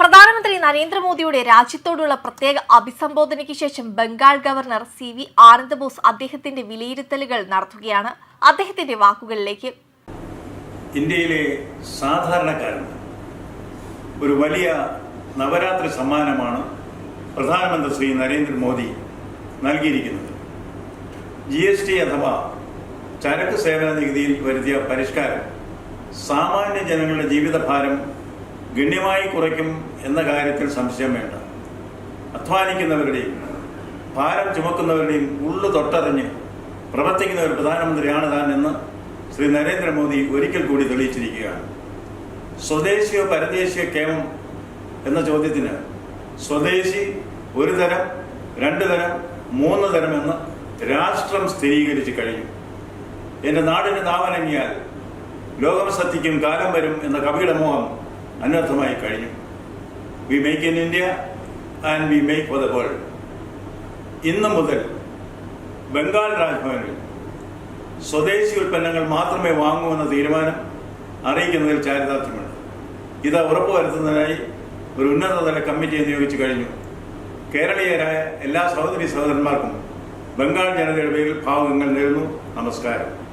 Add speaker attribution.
Speaker 1: പ്രധാനമന്ത്രി നരേന്ദ്രമോദിയുടെ രാജ്യത്തോടുള്ള പ്രത്യേക അഭിസംബോധനയ്ക്ക് ശേഷം Bengal governor C V Anandabose അദ്ദേഹത്തിന്റെ വിലയിരുത്തലുകൾ നടത്തുകയാണ്. അദ്ദേഹത്തിന്റെ വാക്കുകളിലേക്ക്.
Speaker 2: ഇന്ത്യയിലെ സാധാരണക്കാരൻ ഒരു വലിയ നവരാത്രി സമ്മാനമാണ് പ്രധാനമന്ത്രി ശ്രീ നരേന്ദ്രമോദി നൽകിയിരിക്കുന്നത്. ജി എസ് ടി അഥവാ ചരക്ക് സേവന നികുതിയിൽ വരുത്തിയ പരിഷ്കാരം സാമാന്യ ജനങ്ങളുടെ ജീവിതഭാരം ഗണ്യമായി കുറയ്ക്കും എന്ന കാര്യത്തിൽ സംശയം വേണ്ട. അധ്വാനിക്കുന്നവരുടെയും ഭാരം ചുമക്കുന്നവരുടെയും ഉള്ളു തൊട്ടറിഞ്ഞ് പ്രവർത്തിക്കുന്ന ഒരു പ്രധാനമന്ത്രിയാണ് താൻ എന്ന് ശ്രീ നരേന്ദ്രമോദി ഒരിക്കൽ കൂടി തെളിയിച്ചിരിക്കുകയാണ്. സ്വദേശിയോ പരദേശിയോ കേമം എന്ന ചോദ്യത്തിന് സ്വദേശി ഒരു തരം രണ്ട് തരം മൂന്ന് തരം എന്ന് രാഷ്ട്രം സ്ഥിരീകരിച്ചു കഴിഞ്ഞു. എന്റെ നാടിന് നാവനങ്ങിയാൽ ലോകം സത്യക്കും കാലം വരും എന്ന കവിയുടെ മോഹം അനർത്ഥമായി കഴിഞ്ഞു. We make in India and we make for the world ഇന്ന് മുതൽ ബംഗാൾ രാജ്ഭവനിൽ സ്വദേശി ഉൽപ്പന്നങ്ങൾ മാത്രമേ വാങ്ങൂ എന്ന തീരുമാനം അറിയിക്കുന്നതിൽ ചാരിതാർത്ഥ്യമുണ്ട്. ഇത് ഉറപ്പുവരുത്തുന്നതിനായി ഒരു ഉന്നതതല കമ്മിറ്റിയെ നിയോഗിച്ചു കഴിഞ്ഞു. കേരളീയരായ എല്ലാ സഹോദരി സഹോദരന്മാർക്കും ബംഗാൾ ജനതയുടെ പേരിൽ ഭാവങ്ങൾ നേരുന്നു. നമസ്കാരം.